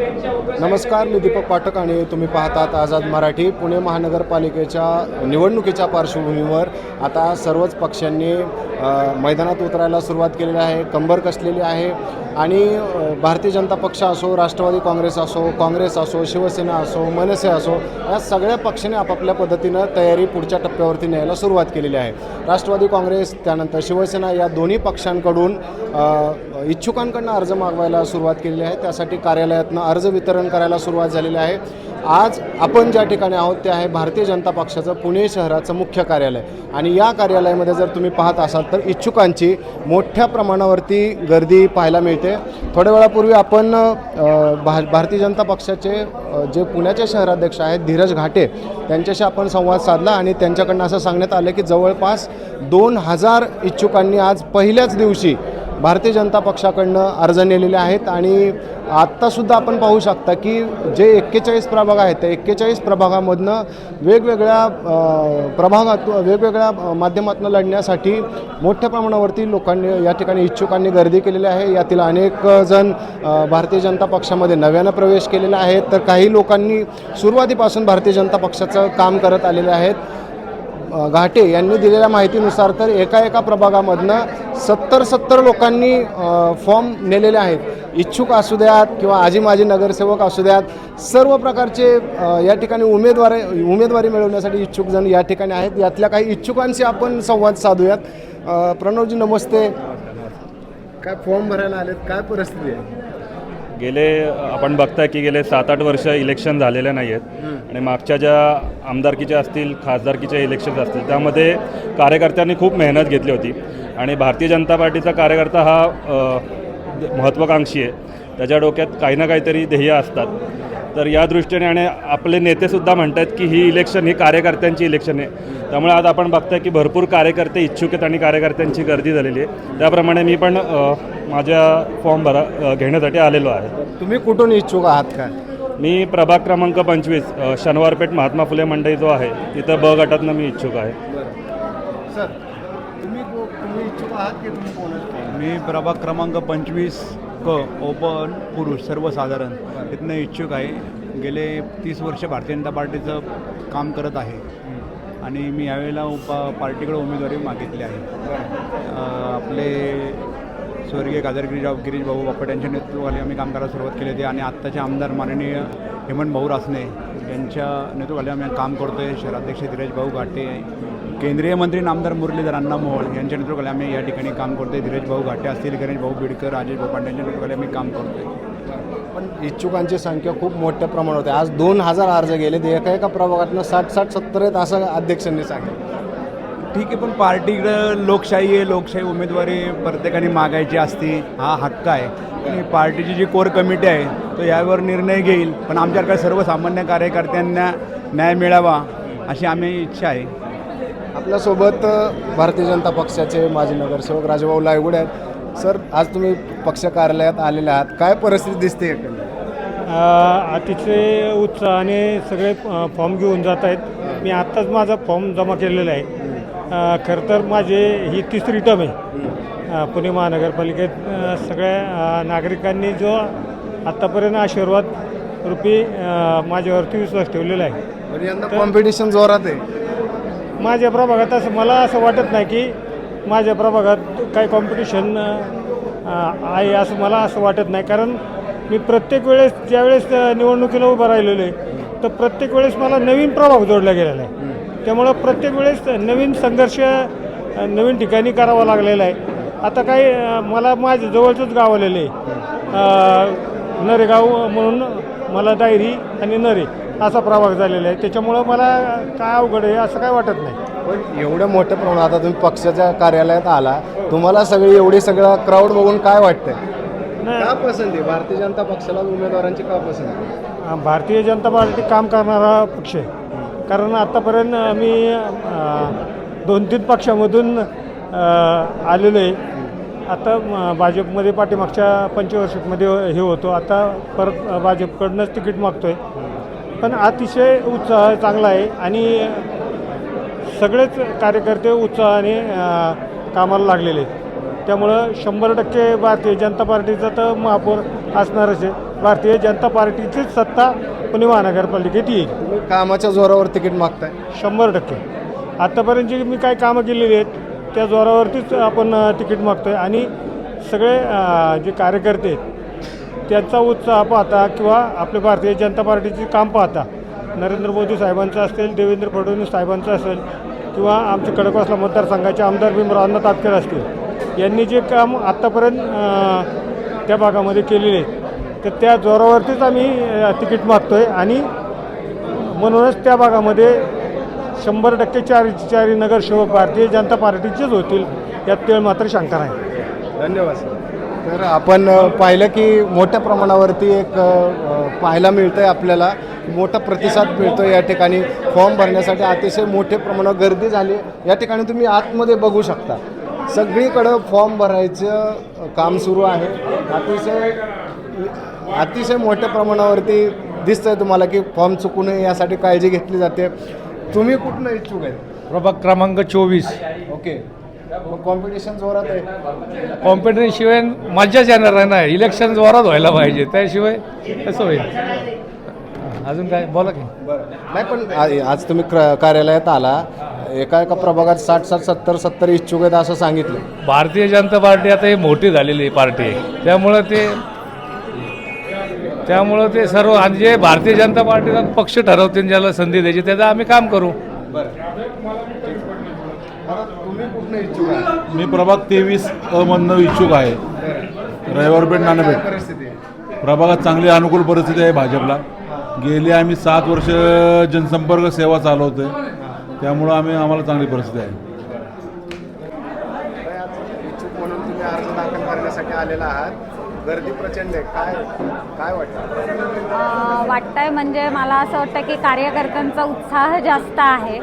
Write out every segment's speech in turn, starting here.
नमस्कार मी दीपक पाठक आणि तुम्ही पाहतात आझाद मराठी. पुणे महानगरपालिकेच्या निवडणुकीच्या पार्श्वभूमीवर आता सर्वच पक्षांनी मैदानात उतरायला सुरुवात केलेली आहे. कंबर कसलेली आहे? आणि भारतीय जनता पक्ष असो राष्ट्रवादी काँग्रेस असो काँग्रेस असो शिवसेना असो मनसे असो या सगळ्या पक्षाने आपापल्या पद्धतीनं तयारी पुढच्या टप्प्यावरती न्यायला सुरुवात केलेली आहे. राष्ट्रवादी काँग्रेस त्यानंतर शिवसेना या दोन्ही पक्षांकडून इच्छुकांकडनं अर्ज मागवायला सुरुवात केलेली आहे. त्यासाठी कार्यालयातनं अर्ज वितरण करायला सुरुवात झालेली आहे. आज आपण ज्या ठिकाणी आहोत ते आहे भारतीय जनता पक्षाचं पुणे शहराचं मुख्य कार्यालय. आणि या कार्यालयामध्ये जर तुम्ही पाहत असाल तर इच्छुकांची मोठ्या प्रमाणावरती गर्दी पाहायला मिळते. थोड्या वेळापूर्वी आपण भा भारतीय जनता पक्षाचे जे पुण्याचे शहराध्यक्ष आहेत धीरज घाटे त्यांच्याशी आपण संवाद साधला आणि त्यांच्याकडनं असं सांगण्यात आलं की जवळपास दोन हजार इच्छुकांनी आज पहिल्याच दिवशी भारतीय जनता पक्षाकडनं अर्ज नेलेले आहेत आणि आत्तासुद्धा आपण पाहू शकता की जे एक्केचाळीस प्रभाग आहेत त्या एक्केचाळीस प्रभागामधनं वेगवेगळ्या प्रभागातून प्रभागात वेगवेगळ्या माध्यमातून लढण्यासाठी मोठ्या प्रमाणावरती लोकांनी या ठिकाणी इच्छुकांनी गर्दी केलेली आहे. यातील अनेक जण भारतीय जनता पक्षामध्ये नव्यानं प्रवेश केलेला आहे. तर काही लोकांनी सुरुवातीपासून भारतीय जनता पक्षाचं काम करत आलेले आहेत. घाटे यांनी दिलेल्या माहितीनुसार तर एका एका प्रभागामधनं सत्तर सत्तर लोकांनी फॉर्म नेलेले आहेत. इच्छुक असू द्यात किंवा आजी माजी नगरसेवक असू द्यात सर्व प्रकारचे या ठिकाणी उमेदवार उमेदवारी मिळवण्यासाठी इच्छुक जण या ठिकाणी आहेत. यातल्या काही इच्छुकांशी आपण संवाद साधूयात. प्रणवजी नमस्ते. काय फॉर्म भरायला आलेत? काय परिस्थिती आहे? गेले आपण बघताय की गेले सात आठ वर्ष इलेक्शन झालेले नाही आहेत आणि मागच्या ज्या आमदारकीच्या असतील खासदारकीच्या इलेक्शन्स असतील त्यामध्ये कार्यकर्त्यांनी खूप मेहनत घेतली होती. आणि भारतीय जनता पार्टीचा कार्यकर्ता हा महत्त्वाकांक्षी आहे. त्याच्या डोक्यात काही ना काहीतरी ध्येय असतात. तर या दृष्टीने आणि आपले नेतेसुद्धा म्हणतात की ही इलेक्शन ही कार्यकर्त्यांची इलेक्शन आहे. त्यामुळे आज आपण बघताय की भरपूर कार्यकर्ते इच्छुक आहेत आणि कार्यकर्त्यांची गर्दी झालेली आहे. त्याप्रमाणे मी पण माझ्या फॉर्म भरा घेण्यासाठी आलेलो आहे. तुम्ही कुठून इच्छुक आहात काय मी प्रभाग क्रमांक पंचवीस शनिवारपेठ महात्मा फुले मंडई जो आहे तिथं ब गटातनं मी इच्छुक आहे. सर तुम्ही तुम्ही इच्छुक आहात की तुम्ही मी प्रभाग क्रमांक पंचवीस क ओपन पुरुष सर्वसाधारण इथनं इच्छुक आहे. गेले तीस वर्ष भारतीय जनता पार्टीचं काम करत आहे. आणि मी यावेळेला उप पार्टीकडे उमेदवारी मागितली आहे. आपले स्वर्गीय खासदार गिरीराव गिरीश भाऊ बापट यांच्या नेतृत्वाखाली आम्ही काम करायला सुरुवात केली होती. आणि आत्ताचे आमदार माननीय हेमंत भाऊ रासने यांच्या नेतृत्वाखाली आम्ही काम करतो आहे शहराध्यक्ष धीरज भाऊ घाटे केंद्रीय मंत्री नामदार मुरलीधर अण्णा मोहोळ यांच्या नेतृत्वाखाली आम्ही या ठिकाणी काम करतो आहे धीरज भाऊ घाटे असतील गणेश भाऊ बिडकर राजेश भाऊ पांडे यांच्या नेतृत्वाखाली आम्ही काम करतो आहे पण इच्छुकांची संख्या खूप मोठ्या प्रमाणात आहे आज दोन हजार अर्ज गेले ते एका एका प्रभागातनं साठ साठ सत्तर आहेत असं अध्यक्षांनी सांगितलं. ठीक आहे पण पार्टीकडं लोकशाही आहे लोकशाही उमेदवारी प्रत्येकाने मागायची असती हा हक्क आहे. आणि पार्टीची जी कोर कमिटी आहे तो यावर निर्णय घेईल. पण आमच्याकडे सर्वसामान्य कार्यकर्त्यांना न्याय मिळावा अशी आम्ही इच्छा आहे. आपल्यासोबत भारतीय जनता पक्षाचे माजी नगरसेवक राजभाऊ लायगुडे आहेत. सर आज तुम्ही पक्ष कार्यालयात आलेले आहात. काय परिस्थिती दिसते अतिशय उत्साहाने सगळे फॉर्म घेऊन जात आहेत. मी आत्ताच माझा फॉर्म जमा केलेला आहे. खरं तर माझे ही तिसरी टर्म आहे. पुणे महानगरपालिकेत सगळ्या नागरिकांनी जो आत्तापर्यंत आशीर्वाद रूपी माझ्यावरती विश्वास ठेवलेला आहे. यंदा कॉम्पिटिशन जोरात आहे. माझ्या प्रभागात असं मला असं वाटत नाही की माझ्या प्रभागात काही कॉम्पिटिशन आहे असं मला असं वाटत नाही. कारण मी प्रत्येक वेळेस ज्यावेळेस निवडणुकीला उभं राहिलेलो आहे तर प्रत्येक वेळेस मला नवीन प्रभाग जोडला गेलेला आहे. त्यामुळं प्रत्येक वेळेस नवीन संघर्ष नवीन ठिकाणी करावा लागलेला आहे. आता काही मला माझ्या जवळचंच गाव आलेलं आहे. नरेगाव म्हणून मला डायरी आणि नरे असा प्रभाग झालेला आहे. त्याच्यामुळं मला काय अवघड आहे असं काय वाटत नाही. पण एवढ्या मोठ्या प्रमाणात आता तुम्ही पक्षाच्या कार्यालयात आला तुम्हाला सगळी एवढी सगळं क्राऊड बघून काय वाटतंय? नाही. का पसंती आहे? भारतीय जनता पक्षाला उमेदवारांची का पसंती आहे? भारतीय जनता पार्टी काम करणारा पक्ष आहे. कारण आत्तापर्यंत मी दोन तीन पक्षामधून अ, आलेलो आहे. आता म, भाजपमध्ये पाठीमागच्या पंचवर्षिकमध्ये हे होतो. आता परत भाजपकडनंच तिकीट मागतो आहे पण अतिशय उत्साह चांगला आहे आणि सगळेच कार्यकर्ते उत्साहाने कामाला लागलेले आहेत. त्यामुळं शंभर टक्के भारतीय जनता पार्टीचा तर महापौर असणारच आहे. भारतीय जनता पार्टीचीच सत्ता पुणे महानगरपालिकेत येईल. कामाच्या जोरावर तिकीट मागताय. शंभर टक्के. आत्तापर्यंत जी मी काय कामं केलेली आहेत त्या जोरावरतीच आपण तिकीट मागतो आहे आणि सगळे जे कार्यकर्ते आहेत त्यांचा उत्साह पाहता किंवा आपल्या भारतीय जनता पार्टीचे काम पाहता नरेंद्र मोदी साहेबांचं असेल देवेंद्र फडणवीस साहेबांचं असेल किंवा आमचे कडकवासला मतदारसंघाचे आमदार भीमराव अण्णा तापकर असतील यांनी जे काम आत्तापर्यंत त्या भागामध्ये केलेले आहेत. तर त्या जोरावरतीच आम्ही तिकीट मागतो आहे आणि म्हणूनच त्या भागामध्ये शंभर टक्के चारी चारी नगरसेवक भारतीय जनता पार्टीचेच होतील यात तेळ मात्र शंका नाही धन्यवाद सर. तर आपण पाहिलं की मोठ्या प्रमाणावरती एक पाहायला मिळतं आहे आपल्याला. मोठा प्रतिसाद मिळतो या ठिकाणी. फॉर्म भरण्यासाठी अतिशय मोठ्या प्रमाणावर गर्दी झाली. या ठिकाणी तुम्ही आतमध्ये बघू शकता. सगळीकडं फॉर्म भरायचं काम सुरू आहे. अतिशय अतिशय मोठ्या प्रमाणावरती दिसतंय तुम्हाला की फॉर्म चुकू नये यासाठी काळजी घेतली जाते. तुम्ही कुठनं इच्छुक आहे प्रभाग क्रमांक चोवीस. ओके. मग कॉम्पिटिशन जोरात आहे. कॉम्पिटिशन शिवाय मज्जाच येणार आहे ना. इलेक्शन जोरात व्हायला पाहिजे. त्याशिवाय कसं होईल. अजून काय? बोला की. बरं. नाही पण आज तुम्ही क्र- कार्यालयात आला. एका एका प्रभागात साठ साठ सत्तर सत्तर इच्छुक आहेत असं सांगितलं. भारतीय जनता पार्टी आता ही मोठी झालेली पार्टी आहे. त्यामुळं ते त्यामुळं ते सर्व आणि जे भारतीय जनता पार्टीचा पक्ष ठरवतील ज्याला संधी द्यायची त्याचं आम्ही काम करू. तुम्ही कुठनं इच्छुक आहे? मी प्रभाग तेवीस अमधनं इच्छुक आहे. रविवारपेठ नाणेपेठ परिस्थिती? प्रभागात चांगली अनुकूल परिस्थिती आहे भाजपला. गेली आम्ही सात वर्ष जनसंपर्क सेवा चालवतोय. त्यामुळं आम्ही आम्हाला चांगली परिस्थिती आहे. काय आज इच्छुक म्हणून तुम्ही अर्ज दाखल करण्यासाठी आलेला आहात. गर्दी प्रचंड आहे. काय काय वाटतं? अ, वाटतंय म्हणजे मला असं वाटतं की कार्यकर्त्यांचा उत्साह जास्त आहे.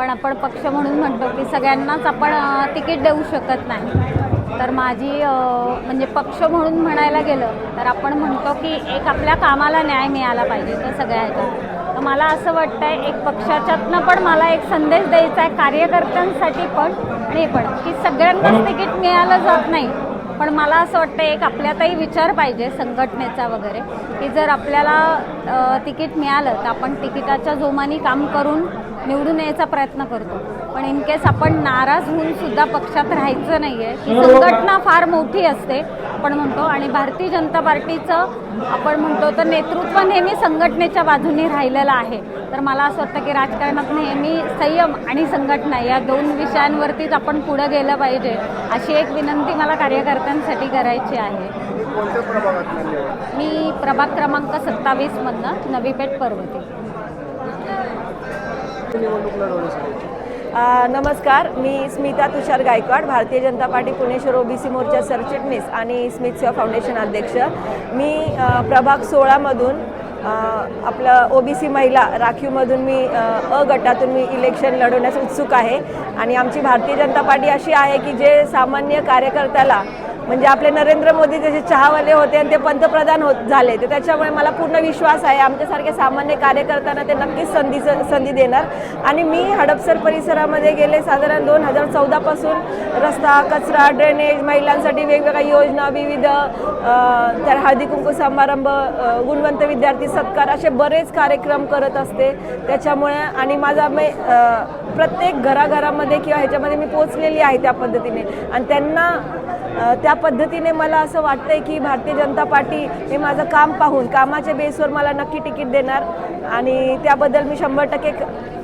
पण आपण पक्ष म्हणून म्हणतो की सगळ्यांनाच आपण तिकीट देऊ शकत नाही. तर माझी म्हणजे पक्ष म्हणून म्हणायला गेलं तर आपण म्हणतो की एक आपल्या कामाला न्याय मिळाला पाहिजे तर सगळ्या ह्याच्यात तर मला असं वाटतंय एक पक्षाच्यातनं पण मला एक संदेश द्यायचा आहे कार्यकर्त्यांसाठी पण आणि हे पण की सगळ्यांनाच तिकीट मिळालं जात नाही. पण मला असं वाटतं एक आपल्यातही विचार पाहिजे संघटनेचा वगैरे की जर आपल्याला तिकीट मिळालं तर आपण तिकिटाच्या जोमाने काम करून निवडून यायचा प्रयत्न करतो. पण इन केस आपण नाराज होऊन सुद्धा पक्षात राहायचं नाही आहे ही संघटना फार मोठी असते आपण म्हणतो आणि भारतीय जनता पार्टीचं आपण म्हणतो तर नेतृत्व नेहमी संघटनेच्या बाजूने राहिलेलं आहे. तर मला असं वाटतं की राजकारणात नेहमी संयम आणि संघटना या दोन विषयांवरतीच आपण पुढं गेलं पाहिजे अशी एक विनंती मला कार्यकर्त्यांसाठी करायची आहे. मी प्रभाग क्रमांक सत्तावीसमधनं नवी पेठ पर्वती. निवडणूक लढवण्यासाठी. अ, नमस्कार मी स्मिता तुषार गायकवाड भारतीय जनता पार्टी पुणेश्वर ओबीसी मोर्चा सरचिटणीस आणि स्मित सेवा फाउंडेशन अध्यक्ष. मी प्रभाग सोळामधून ओ बी सी महिला राखीवमधून मी अ गटातून मी इलेक्शन लढवण्यास उत्सुक आहे. आणि आमची भारतीय जनता पार्टी अशी आहे की जे सामान्य कार्यकर्त्याला म्हणजे आपले नरेंद्र मोदी जसे चहावाले होते आणि ते पंतप्रधान होत झाले तर त्याच्यामुळे मला पूर्ण विश्वास आहे. आमच्यासारखे सामान्य कार्यकर्त्यांना ते नक्कीच संधी संधी देणार. आणि मी हडपसर परिसरामध्ये गेले साधारण दोन हजार चौदापासून रस्ता कचरा ड्रेनेज महिलांसाठी वेगवेगळ्या योजना विविध तर हळदी कुंकू समारंभ गुणवंत विद्यार्थी सत्कार असे बरेच कार्यक्रम करत असते. त्याच्यामुळे आणि माझा मी प्रत्येक घराघरामध्ये किंवा ह्याच्यामध्ये मी पोचलेली आहे त्या पद्धतीने. आणि त्यांना त्या पद्धतीने मला असं वाटतंय की भारतीय जनता पार्टी हे माझं काम पाहून कामाच्या बेसवर मला नक्की तिकीट देणार आणि त्याबद्दल मी शंभर टक्के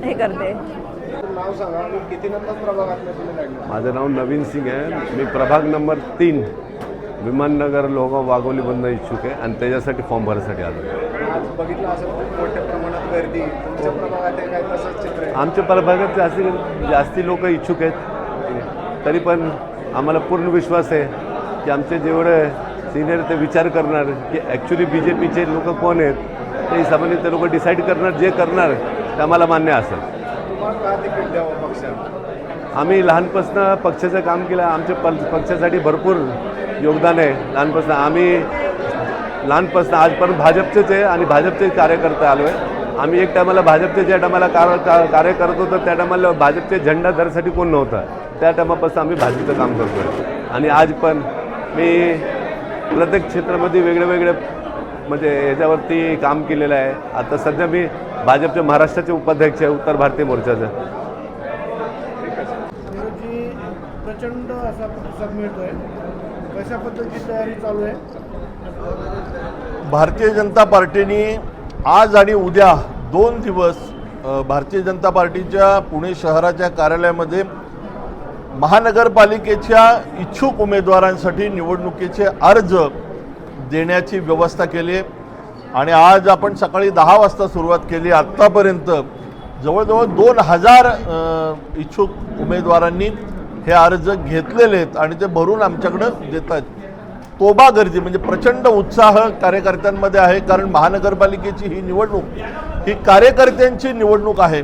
हे करते. माझं नाव नवीन सिंग आहे. मी प्रभाग नंबर तीन विमाननगर लोगाव वाघोलीमधनं इच्छुक आहे आणि त्याच्यासाठी फॉर्म भरायसाठी आलो आहे. आज बघितलं असं खूप मोठ्या प्रमाणात गर्दी. तुमच्या प्रभागात आहे काय तसंच चित्र आहे. आमच्या प्रभागात जास्ती जास्ती लोक इच्छुक आहेत. तरी पण आम्हाला पूर्ण विश्वास आहे की आमचे जेवढे सिनियर ते विचार करणार की ॲक्च्युली बी जे पीचे लोक कोण आहेत ते हिशोबाने ते लोक डिसाईड करणार जे करणार ते आम्हाला मान्य असेल. आम्ही लहानपासनं पक्षाचं काम केलं आमच्या प पक्षासाठी भरपूर योगदान आहे लहानपासनं. आम्ही लहानपासनं आजपर्यंत भाजपचेच आहे आणि भाजपचे कार्यकर्ते आलो आहे आम्ही एक टायमाला भाजपचे ज्या टायमाला कार का कार्य करत होतो त्या टायमाला भाजपचे झेंडा धरसाठी कोण नव्हता. त्या टायमापासून आम्ही भाजपचं काम करतो आणि आज पण मी प्रत्येक क्षेत्रामध्ये वेगळे वेगळे म्हणजे याच्यावरती काम केलेलं आहे. आता सध्या मी भाजपचे महाराष्ट्राचे उपाध्यक्ष आहे उत्तर भारतीय मोर्चाचं. प्रचंड असा प्रतिसाद मिळतोय. कशा पद्धतीची तयारी चालू आहे? भारतीय जनता पार्टीने आज आणि उद्या दोन दिवस भारतीय जनता पार्टीच्या पुणे शहराच्या कार्यालयामध्ये महानगरपालिकेच्या इच्छुक उमेदवारांसाठी निवडणुकीचे अर्ज देण्याची व्यवस्था केली आहे. आणि आज आपण सकाळी दहा वाजता सुरुवात केली. आत्तापर्यंत जवळजवळ दोन हजार इच्छुक उमेदवारांनी हे अर्ज घेतलेले आहेत आणि ते भरून आमच्याकडं देत आहेत तोबा गर्दी म्हणजे प्रचंड उत्साह कार्यकर्त्यांमध्ये आहे कारण महानगरपालिकेची ही निवडणूक ही कार्यकर्त्यांची निवडणूक आहे.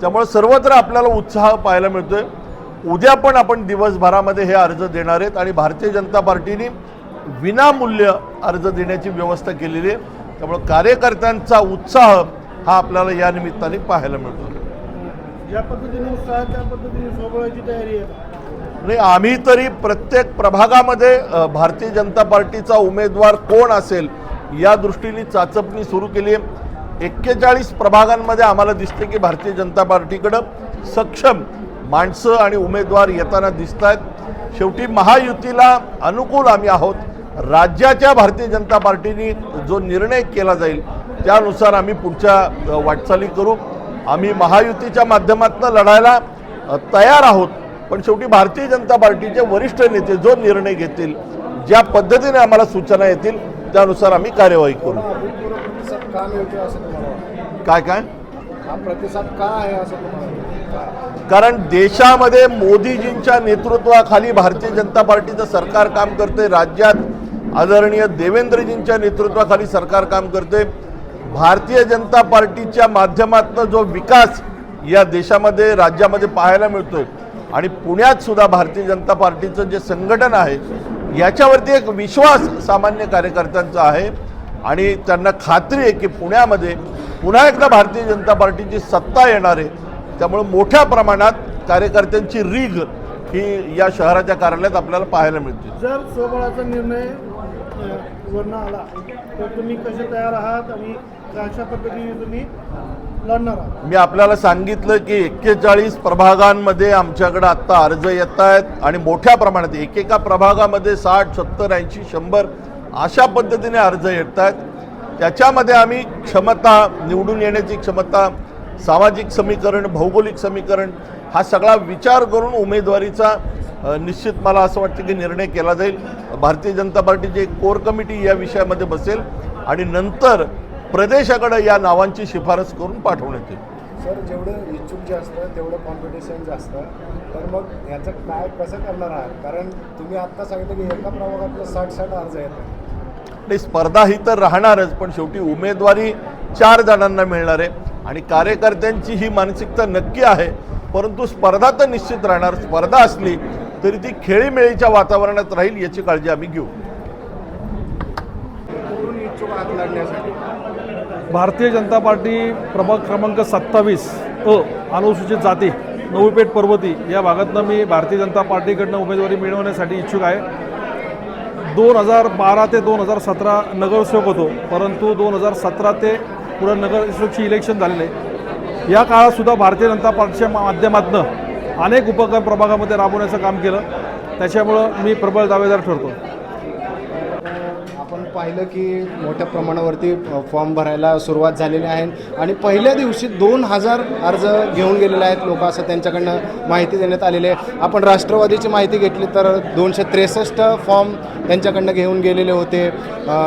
त्यामुळे सर्वत्र आपल्याला उत्साह पाहायला मिळतोय. उद्या पण आपण दिवसभरामध्ये हे अर्ज देणार आहेत आणि भारतीय जनता पार्टीने विनामूल्य अर्ज देण्याची व्यवस्था केलेली आहे. त्यामुळे कार्यकर्त्यांचा उत्साह हा आपल्याला या निमित्ताने पाहायला मिळतो ज्या पद्धतीने उत्साह त्या पद्धतीने तयारी आहे. नाही आम्ही तरी प्रत्येक प्रभागामध्ये भारतीय जनता पार्टीचा उमेदवार कोण असेल या दृष्टीने चाचपणी सुरू केली आहे. एक्केचाळीस प्रभागांमध्ये आम्हाला दिसते की भारतीय जनता पार्टीकडं सक्षम माणसं आणि उमेदवार येताना दिसत आहेत शेवटी महायुतीला अनुकूल आम्ही आहोत. राज्याच्या भारतीय जनता पार्टीने जो निर्णय केला जाईल त्यानुसार आम्ही पुढच्या वाटचाली करू. आम्ही महायुतीच्या माध्यमातून लढायला तयार आहोत. पण शेवटी भारतीय जनता पार्टीचे वरिष्ठ नेते जो निर्णय घेतील ज्या पद्धतीने आम्हाला सूचना येतील त्यानुसार आम्ही कार्यवाही करू? काय काय प्रतिसाद का आहे असं तुम्हाला वाटतं? कारण देशामध्ये मोदीजींच्या नेतृत्वाखाली भारतीय जनता पार्टीचं सरकार काम करते राज्यात आदरणीय देवेंद्रजींच्या नेतृत्वाखाली सरकार काम करते भारतीय जनता पार्टीच्या माध्यमातून जो विकास या देशामध्ये राज्यामध्ये पाहायला मिळतोय आणि पुण्यात सुद्धा भारतीय जनता पार्टीचं जे संघटन आहे याच्यावरती एक विश्वास सामान्य कार्यकर्त्यांचा आहे. आणि त्यांना खात्री आहे की पुण्यामध्ये पुन्हा एकदा भारतीय जनता पार्टीची सत्ता येणार आहे. त्यामुळे मोठ्या प्रमाणात कार्यकर्त्यांची रीघ ही या शहराच्या कार्यालयात आपल्याला पाहायला मिळते. जर सोबळाचा निर्णय वरनं आला तर तुम्ही कसे तयार आहात आणि कशा पद्धतीने तुम्ही मी आपल्याला सांगितलं की एक्केचाळीस प्रभागांमध्ये आमच्याकडे आत्ता अर्ज येत आहेत आणि मोठ्या प्रमाणात एकेका प्रभागामध्ये साठ सत्तर ऐंशी शंभर अशा पद्धतीने अर्ज येत आहेत. त्याच्यामध्ये आम्ही क्षमता निवडून येण्याची क्षमता सामाजिक समीकरण भौगोलिक समीकरण हा सगळा विचार करून उमेदवारीचा निश्चित मला असं वाटतं की निर्णय केला जाईल. भारतीय जनता पार्टीची एक कोर कमिटी या विषयामध्ये बसेल आणि नंतर प्रदेशाकडे या नावांची शिफारस करून पाठवण्यात येईल. सर जेवढं इच्छुक जे असतं तेवढं कॉम्पिटिशन जास्त. तर मग ह्याचं काय कसं करणार आहात? कारण तुम्ही आत्ता सांगितलं की एका प्रभागातलं साठ साठ अर्ज येतात. नाही स्पर्धा ही तर राहणारच पण शेवटी उमेदवारी चार जणांना मिळणार आहे. आणि कार्यकर्त्यांची ही मानसिकता नक्की आहे. परंतु स्पर्धा तर निश्चित राहणार. स्पर्धा असली तरी ती खेळीमेळीच्या वातावरणात राहील याची काळजी आम्ही घेऊ. इच्छुक आहात लढण्यासाठी? भारतीय जनता पार्टी प्रभाग क्रमांक सत्तावीस अ अनुसूचित जाती नवीपेठ पर्वती या भागातनं मी भारतीय जनता पार्टीकडनं उमेदवारी मिळवण्यासाठी इच्छुक आहे. दोन हजार बारा ते दोन हजार सतरा नगरसेवक होतो परंतु दोन हजार सतरा ते पुढं नगरसेवकची इलेक्शन झालेले. आहे या काळातसुद्धा भारतीय जनता पार्टीच्या माध्यमातून अनेक उपक्रम प्रभागामध्ये राबवण्याचं काम केलं. त्याच्यामुळं मी प्रबळ दावेदार ठरतो. पाहिलं की मोठ्या प्रमाणावरती फॉर्म भरायला सुरुवात झालेली आहे. आणि पहिल्या दिवशी दोन हजार अर्ज घेऊन गेलेले आहेत लोक असं त्यांच्याकडनं माहिती देण्यात आलेली आहे. आपण राष्ट्रवादीची माहिती घेतली तर दोनशे त्रेसष्ट फॉर्म त्यांच्याकडनं घेऊन गेलेले होते.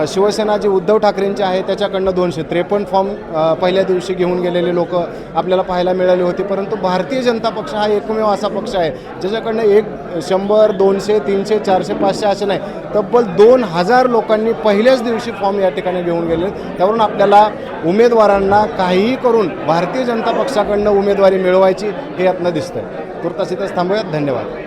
शिवसेना जी उद्धव ठाकरेंचे आहे त्याच्याकडनं दोनशे त्रेपन्न फॉर्म पहिल्या दिवशी घेऊन गेलेले लोक आपल्याला पाहायला मिळाले होते. परंतु भारतीय जनता पक्ष हा एकमेव असा पक्ष आहे ज्याच्याकडनं एक शंभर दोनशे तीनशे चारशे पाचशे असे नाही तब्बल दोन हजार लोकांनी पहिल्याच दिवशी फॉर्म या ठिकाणी घेऊन गेले. त्यावरून आपल्याला उमेदवारांना काहीही करून भारतीय जनता पक्षाकडनं उमेदवारी मिळवायची हे यातनं दिसतंय. तुर्तास इथंच थांबूयात. धन्यवाद.